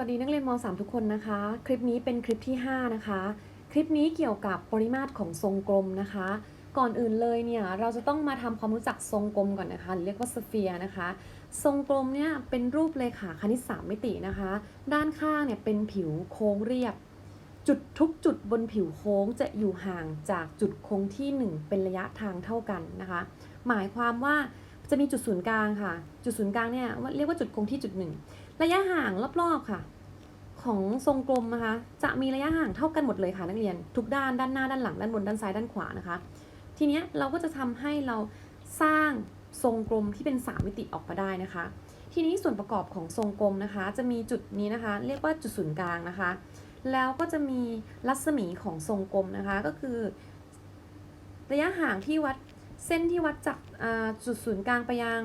วัสดีนักเรียนม .3 ทุกคนนะคะ คลิปนี้เป็นคลิปที่ 5 นะคะ คลิปนี้เกี่ยวกับปริมาตรของทรงกลมนะคะ ก่อนอื่นเลยเนี่ยเราจะต้องมาทำความรู้จักทรงกลมก่อนนะคะหรือเรียกว่าสเฟียร์นะคะ ทรงกลมเนี่ยเป็นรูปเลขาคณิต 3 มิตินะคะ ด้านข้างเนี่ยเป็นผิวโค้งเรียบ จุดทุกจุดบนผิวโค้งจะอยู่ห่างจากจุดคงที่ 1 เป็นระยะทางเท่ากันนะคะ หมายความว่าจะมีจุดศูนย์กลางค่ะ จุดศูนย์กลางเนี่ยเรียกว่าจุดคงที่จุดหนึ่งระยะห่างรอบๆค่ะ ของทรงกลมนะคะ จะมีระยะห่างเท่ากันหมดเลยค่ะนักเรียน ทุกด้านด้านหน้าด้านหลังด้านบนด้านซ้ายด้านขวานะคะ ทีเนี้ยเราก็จะทำให้เราสร้างทรงกลมที่เป็น 3 มิติออกมาได้นะคะ ทีนี้ส่วนประกอบของทรงกลมนะคะ จะมีจุดนี้นะคะ เรียกว่าจุดศูนย์กลางนะคะ แล้วก็จะมีรัศมีของทรงกลมนะคะ ก็คือ ระยะห่างที่วัดเส้นที่วัดจากจุดศูนย์กลางไปยัง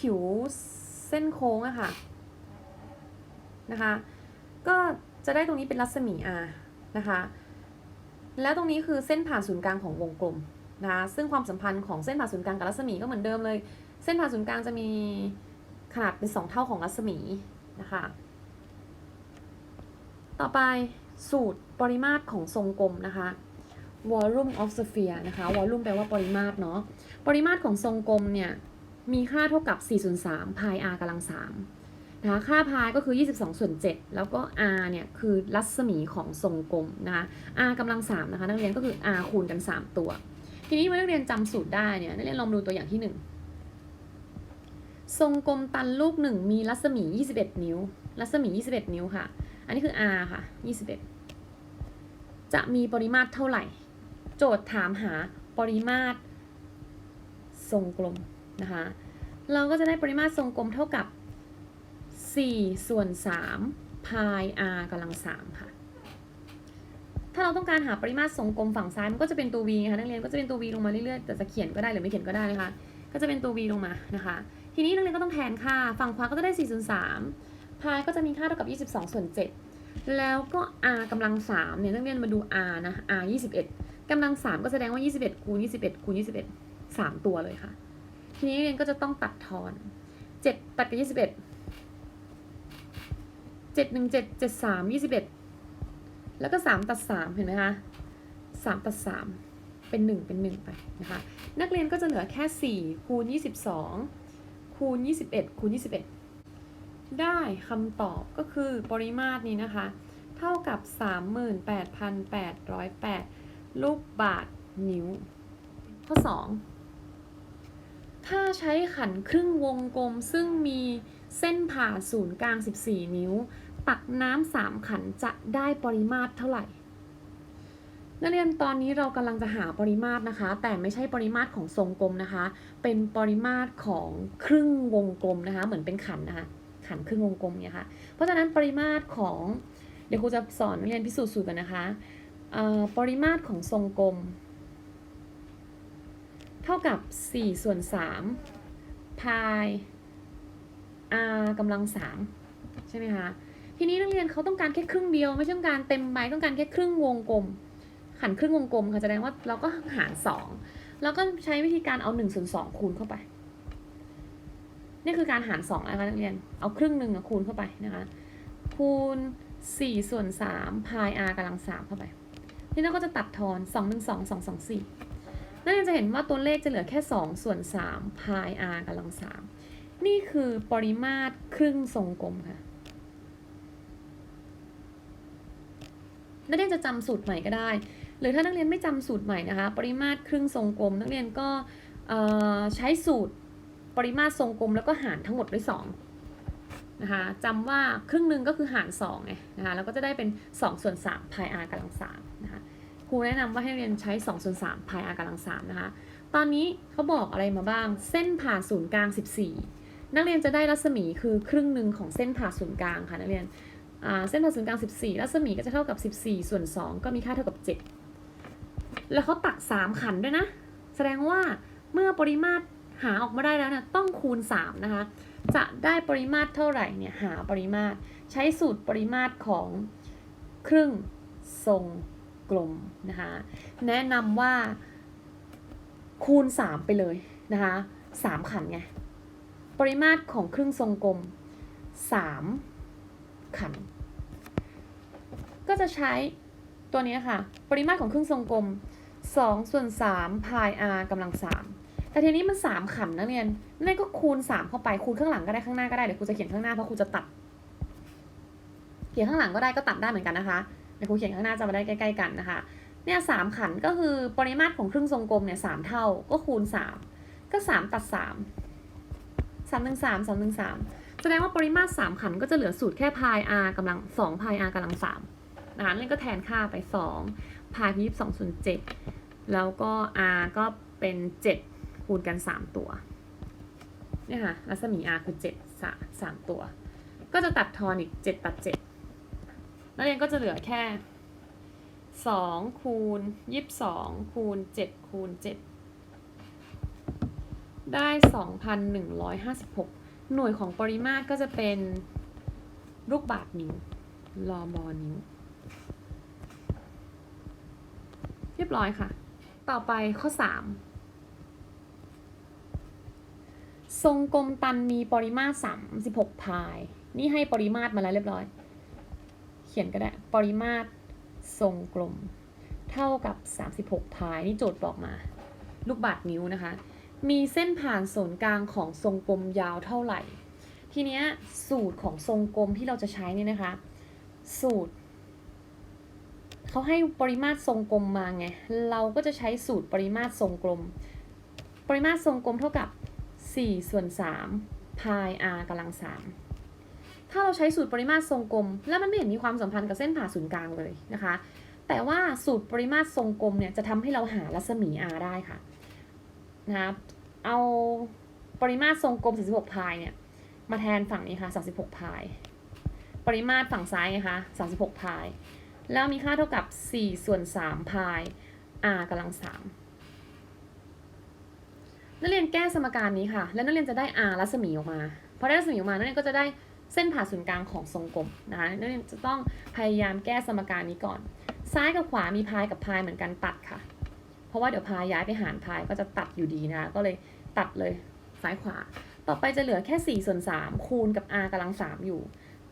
ผิวเส้นโค้งอะค่ะนะคะ ก็จะได้ตรงนี้เป็นรัศมี r นะคะ แล้วตรงนี้คือเส้นผ่านศูนย์กลางของวงกลมนะคะซึ่งความสัมพันธ์ของเส้นผ่านศูนย์กลางกับรัศมีก็เหมือนเดิมเลย เส้นผ่านศูนย์กลางจะมีขนาดเป็น 2 เท่าของรัศมีนะคะ ต่อไปสูตรปริมาตรของทรงกลมนะคะ volume of sphere นะคะ volume แปลว่าปริมาตรเนาะ ปริมาตรของทรงกลมเนี่ย มีค่าเท่ากับ4ส่วน3 pi r กำลัง3 นะคะค่า pi ก็คือ 22 ส่วน 7 แล้วก็ r เนี่ยคือรัศมีของทรงกลมนะคะ r กำลัง3นะคะนักเรียนก็คือ r คูณกัน 3 ตัว ทีนี้เมื่อนักเรียนจำสูตรได้เนี่ยนักเรียนลองดูตัวอย่างที่ 1 ทรงกลมตันลูก 1 มีรัศมี 21 นิ้ว รัศมี 21 นิ้วค่ะ อันนี้คือ r ค่ะ 21 จะมีปริมาตรเท่าไหร่ โจทย์ถามหาปริมาตรทรงกลมนะคะ เราก็จะได้ปริมาตรทรงกลมเท่ากับ 4 ส่วน3 pi r กำลัง 3 ค่ะ ถ้าเราต้องการหาปริมาตรทรงกลมฝั่งซ้ายมันก็จะเป็นตัว v นะคะนักเรียนก็จะเป็นตัว v ลงมาเรื่อยๆแต่จะเขียนก็ได้หรือไม่เขียนก็ได้นะคะ ก็จะเป็นตัว v ลงมานะคะ ทีนี้นักเรียนก็ต้องแทนค่า ฝั่งขวาก็จะได้4ส่วน3 pi ก็จะมีค่าเท่ากับ 22 ส่วน 7 แล้วก็ r กำลัง3เนี่ยนักเรียนมาดู r นะ r 21กำลัง 3 ก็แสดงว่า 21คูณ21คูณ21 3 ตัวเลยค่ะ ทีนี้เรียนก็จะต้องตัดทอน 7 ตัดกับ21 เจ็ดหนึ่งเจ็ดเจ็ดสามยี่สิบเอ็ดแล้วก็สามตัดสามเห็นไหมคะสามตัดสามเป็นหนึ่งเป็นหนึ่งไปนะคะ นักเรียนก็จะเหลือแค่สี่คูณยี่สิบสองคูณยี่สิบเอ็ดคูณยี่สิบเอ็ดได้คำตอบก็คือปริมาตรนี้นะคะ เท่ากับสามหมื่นแปดพันแปดร้อยแปดลูกบาทนิ้ว ข้อสองถ้าใช้ขันครึ่งวงกลมซึ่งมีเส้นผ่าศูนย์กลาง 14 นิ้ว ตักน้ำสามขันจะได้ปริมาตรเท่าไหร่ นักเรียนตอนนี้เรากำลังจะหาปริมาตรนะคะ แต่ไม่ใช่ปริมาตรของทรงกลมนะคะ เป็นปริมาตรของครึ่งวงกลมนะคะ เหมือนเป็นขันนะคะ ขันครึ่งวงกลมเนี่ยค่ะ เพราะฉะนั้นปริมาตรของเดี๋ยวครูจะสอนนักเรียนพิสูจน์สูตรกันนะคะปริมาตรของทรงกลม เท่ากับ 4 ส่วน3 pi r กำลัง 3 ใช่ไหมคะ ทีนี้นักเรียนเขาต้องการแค่ครึ่งเดียวไม่ใช่ต้องการเต็มใบต้องการแค่ครึ่งวงกลมขันครึ่งวงกลมค่ะแสดงว่าเราก็หาร 2 แล้วก็ใช้วิธีการเอา1ส่วน2คูณเข้าไป นี่คือการหาร 2 นะคะนักเรียน เอาครึ่งหนึ่งคูณเข้าไปนะคะ คูณ4ส่วน3 pi r กำลัง3เข้าไปทีนี้เราก็จะตัดทอน 2 1 2 2 2 4นักเรียนจะเห็นว่าตัวเลขจะเหลือแค่ 2 ส่วน3 pi r กำลัง3นี่คือปริมาตรครึ่งทรงกลมค่ะ นักเรียนจะจำสูตรใหม่ก็ได้ หรือถ้านักเรียนไม่จำสูตรใหม่นะคะ ปริมาตรครึ่งทรงกลม นักเรียนก็ใช้สูตรปริมาตรทรงกลมแล้วก็หารทั้งหมดด้วย2นะคะจำว่าครึ่งหนึ่งก็คือหาร2ไงนะคะแล้วก็จะได้เป็น2ส่วน3 pi r กำลัง3นะคะครูแนะนำว่าให้เรียนใช้2ส่วน3 pi r กำลัง3นะคะตอนนี้เขาบอกอะไรมาบ้าง เส้นผ่าศูนย์กลาง 14 นักเรียนจะได้รัศมีคือครึ่งหนึ่งของเส้นผ่าศูนย์กลางค่ะนักเรียน เส้นผ่าศูนย์กลาง 14 รัศมีก็จะเท่ากับ 14 ส่วน 2 ก็มีค่าเท่ากับ 7 แล้วเขาตัก 3 ขันด้วยนะ แสดงว่าเมื่อปริมาตรหาออกมาได้แล้วเนี่ยต้องคูณ 3 นะคะ จะได้ปริมาตรเท่าไหร่เนี่ยหาปริมาตรใช้สูตรปริมาตรของครึ่งทรงกลมนะคะ แนะนำว่าคูณ 3 ไปเลยนะคะ3ขันไง ปริมาตรของครึ่งทรงกลม 3 ขันก็จะใช้ตัวนี้ค่ะ ปริมาตรของครื่งทรงกลม 2 ส่วน3พาย r กำลัง 3 แต่ทีนี้มัน3ขันนักเรียนนั่นก็คูณ 3 เข้าไป คูณข้างหลังก็ได้ข้างหน้าก็ได้ เดี๋ยวครูจะเขียนข้างหน้าเพราะครูจะตัด เขียนข้างหลังก็ได้ก็ตัดได้เหมือนกันนะคะเดี๋ยวครูเขียนข้างหน้าจะมาได้ใกล้ๆกันนะคะ เนี่ยสามขันก็คือปริมาตรของครึ่งทรงกลมเนี่ยสามเท่าก็คูณ3ก็3ตัด3 3 1 3 3 1 3แส ดงว่าปริมาตร3ขันก็จะเหลือสูตรแค่พาย r กำลัง2พาย r กำลัง3นะคะนั่นก็แทนค่าไป2พายยี่สิบสองส่วนเจ็ดแล้วก็ r ก็เป็น 7 คูณกัน 3 ตัวเนี่ยค่ะรัศมี r คือ7 3 ตัว ก็จะตัดทอนอีก 7 ตัด 7 นักเรียนก็จะเหลือแค่ 2 คูณ 22 คูณ 7 คูณ 7 ได้ 2,156 หน่วยของปริมาตรก็จะเป็นลูกบาทนิ้วลอมอนิ้ว เรียบร้อยค่ะ ต่อไปข้อ 3 ทรงกลมตันมีปริมาตร 36 พาย นี่ให้ปริมาตรมาแล้วเรียบร้อย เขียนก็ได้ ปริมาตรทรงกลม เท่ากับ 36 พาย นี่โจทย์บอกมา ลูกบาทนิ้วนะคะ มีเส้นผ่านศูนย์กลางของทรงกลมยาวเท่าไหร่ ทีเนี้ยสูตรของทรงกลมที่เราจะใช้เนี่ยนะคะ สูตรเขาให้ปริมาตรทรงกลมมาไง เราก็จะใช้สูตรปริมาตรทรงกลม ปริมาตรทรงกลมเท่ากับ 4 ส่วน3พาย r กำลัง 3 ถ้าเราใช้สูตรปริมาตรทรงกลม แล้วมันไม่เห็นมีความสัมพันธ์กับเส้นผ่าศูนย์กลางเลยนะคะ แต่ว่าสูตรปริมาตรทรงกลมเนี่ยจะทำให้เราหารัศมี r ได้ค่ะ นะคะเอาปริมาตรทรงกลม 46 พายเนี่ย มาแทนฝั่งนี้ค่ะ 36 พาย ปริมาตรฝั่งซ้ายไงคะ36 พาย แล้วมีค่าเท่ากับ 4 ส่วน 3 พาย r กำลัง 3 นักเรียนแก้สมการนี้ค่ะ แล้วนักเรียนจะได้ r รัศมีออกมาพอได้รัศมีออกมานักเรียนก็จะได้เส้นผ่าศูนย์กลางของทรงกลมนะคะนักเรียนจะต้องพยายามแก้สมการนี้ก่อน ซ้ายกับขวามีพายกับพายเหมือนกันตัดค่ะ เพราะว่าเดี๋ยวพายย้ายไปหารพายก็จะตัดอยู่ดีนะคะก็เลยตัดเลยซ้ายขวา ต่อไปจะเหลือแค่ 4 ส่วน 3 คูณกับ r กำลัง 3 อยู่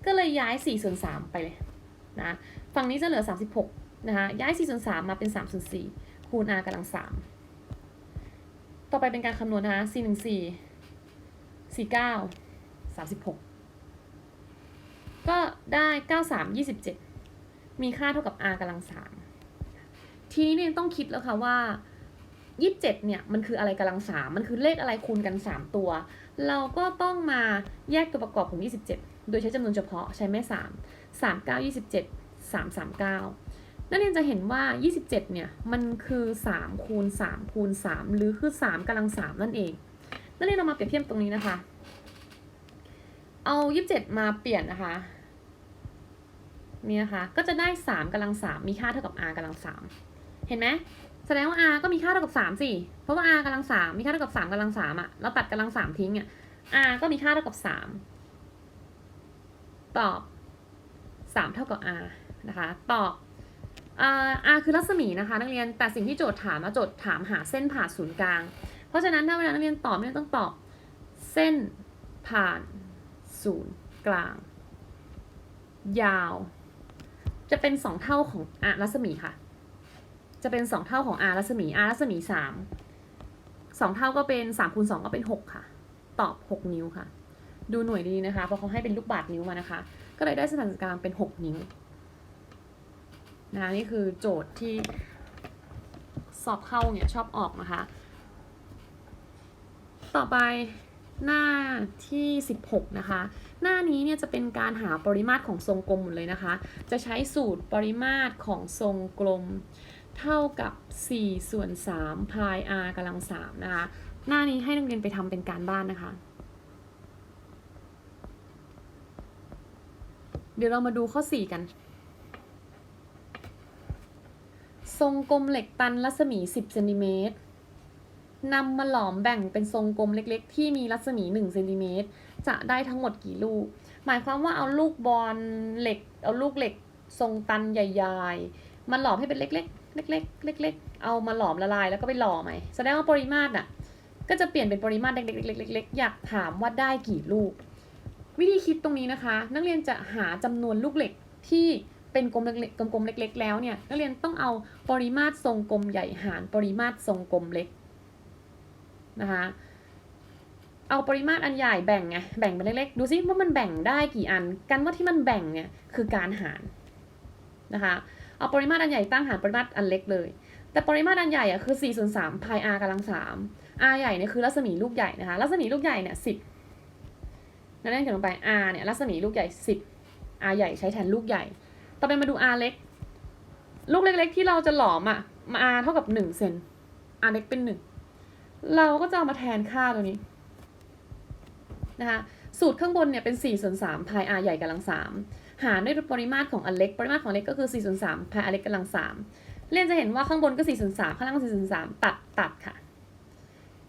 ก็เลยย้าย 4 ส่วน 3 ไปเลยนะฝั่งนี้จะเหลือ 36 นะคะย้าย 4 ส่วน 3 มาเป็น 3 ส่วน 4 คูณ r กำลัง 3 ต่อไปเป็นการคำนวณนะคะ4 1 4 4 9 36 ก็ได้ 9 3 27 มีค่าเท่ากับ r กำลัง 3 ทีนี้เนี่ยต้องคิดแล้วค่ะว่า27เนี่ยมันคืออะไรกำลัง3มันคือเลขอะไรคูณกัน3ตัว เราก็ต้องมาแยกตัวประกอบของ27โดยใช้จำนวนเฉพาะใช้แม่3 3 9 27 3 3 9นักเรียนจะเห็นว่า 27 เนี่ย มันคือ 3 คูณ 3 คูณ 3 หรือคือ 3กำลัง 3 นั่นเอง นักเรียนเรามาเปรียบเทียบตรงนี้นะคะ เอา 27 มาเปลี่ยนนะคะ นี่นะคะ ก็จะได้ 3กำลัง 3 มีค่าเท่ากับ r กำลัง 3 เห็นไหมแสดงว่า r ก็มีค่าเท่ากับ3สิเพราะว่า r กำลัง3มีค่าเท่ากับ3กำลัง3อะเราตัดกำลัง3ทิ้งอะ r ก็มีค่าเท่ากับ3ตอบ 3 เท่ากับ r นะคะตอบ r r คือรัศมีนะคะ นักเรียนแต่สิ่งที่โจทย์ถามมาโจทย์ถามหาเส้นผ่าศูนย์กลาง เพราะฉะนั้นถ้าเวลานักเรียนตอบนักเรียนต้องตอบเส้นผ่านศูนย์กลาง ยาว จะเป็น 2 เท่าของ r รัศมีค่ะ จะเป็น 2 เท่าของ r รัศมี r รัศมี 3 2 เท่าก็เป็น3คูณ2ก็เป็น 6 ค่ะ ตอบ 6 นิ้วค่ะ ดูหน่วยดีนะคะ เพราะเขาให้เป็นลูกบาศก์นิ้วมานะคะ ก็เลยได้ส้นผ่านศูนย์เป็น 6 นิ้วนะคะนี่คือโจทย์ที่สอบเข้าเนี่ยชอบออกนะคะ ต่อไปหน้าที่ 16 นะคะ หน้านี้เนี่ยจะเป็นการหาปริมาตรของทรงกลมหมดเลยนะคะ จะใช้สูตรปริมาตรของทรงกลม เท่ากับ4ส่วน3พาย r กำลัง3นะคะ หน้านี้ให้นักเรียนไปทำเป็นการบ้านนะคะ เดี๋ยวเรามาดูข้อ 4 กัน ทรงกลมเหล็กตันรัศมี 10เซนติเมตรนำมาหลอมแบ่งเป็นทรงกลมเล็กๆ ที่มีรัศมี1เซนติเมตรจะได้ทั้งหมดกี่ลูก หมายความว่าเอาลูกบอลเหล็ก เอาลูกเหล็กทรงตันใหญ่ ๆมาหลอมให้เป็นเล็ก ๆ เล็กๆ เล็ก ๆ เอามาหลอมละลายแล้วก็ไปหล่อใหม่แสดงว่าปริมาตรอะก็จะเปลี่ยนเป็นปริมาตรเล็กๆๆๆๆอยากถามว่าได้กี่ลูก วิธีคิดตรงนี้นะคะ นักเรียนจะหาจำนวนลูกเหล็กที่เป็นกลมเล็กๆกลมๆเล็ก ๆ แล้วเนี่ยนักเรียนต้องเอาปริมาตรทรงกลมใหญ่หารปริมาตรทรงกลมเล็กนะคะเอาปริมาตรอันใหญ่แบ่งไงแบ่งเป็นเล็กๆ ดูซิว่ามันแบ่งได้กี่อัน กันว่าที่มันแบ่งเนี่ยคือการหารนะคะ เอาปริมาตรอันใหญ่ตั้งหารปริมาตรอันเล็กเลย แต่ปริมาตรอันใหญ่อะคือ 4 ส่วน3พาย r กำลัง 3 r ใหญ่เนี่ยคือรัศมีลูกใหญ่นะคะ รัศมีลูกใหญ่เนี่ย10นั่นเองเขียนลงไป r เนี่ยรัศมีลูกใหญ่ 10 r ใหญ่ใช้แทนลูกใหญ่ ต่อไปมาดู r เล็ก ลูกเล็ก ๆ ที่เราจะหลอมอะมา r เท่ากับ1เซน r เล็กเป็น 1 เราก็จะเอามาแทนค่าตัวนี้นะคะสูตรข้างบนเนี่ยเป็น4ส่วน3พาย r ใหญ่กำลัง3 หารด้วยปริมาตรของอเล็ก ปริมาตรของเล็กก็คือ 4 ส่วน3พาย r เล็กกำลัง 3 เรียนจะเห็นว่าข้างบนก็ 4 ส่วน 3 ข้างล่างก็4ส่วน3ตัดตัดค่ะ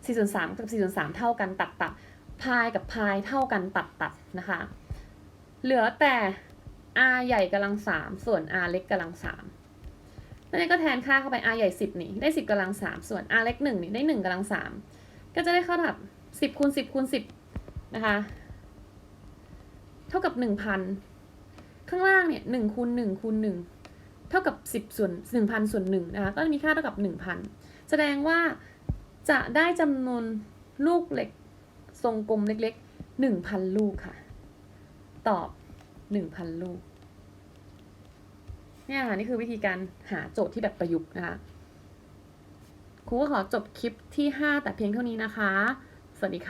4 ส่วน 3 กับ 4 ส่วน 3 เท่ากันตัดตัดพายกับพายเท่ากันตัดตัดนะคะ เหลือแต่ r ใหญ่กำลัง 3 ส่วน r เล็กกำลัง 3นั่นก็แทนค่าเข้าไป r ใหญ่ 10 นี่ได้ 10กำลัง 3 ส่วน r เล็ก 1 นี่ได้ 1กำลัง 3 ก็จะได้เข้ากับ 10คูณ10คูณ10 นะคะ เท่ากับ 1,000 ข้างล่างเนี่ย1คูณ1คูณ1เท่ากับ10ส่วน1,000ส่วน1นะคะก็จะมีค่าเท่ากับ1,000แสดงว่าจะได้จำนวนลูกเหล็กทรงกลมเล็กๆ1,000ลูกค่ะ ตอบ1,000ลูกเนี่ยค่ะนี่คือวิธีการหาโจทย์ที่แบบประยุกต์นะคะครูก็ขอจบคลิปที่ 5 แต่เพียงเท่านี้นะคะ สวัสดีค่ะ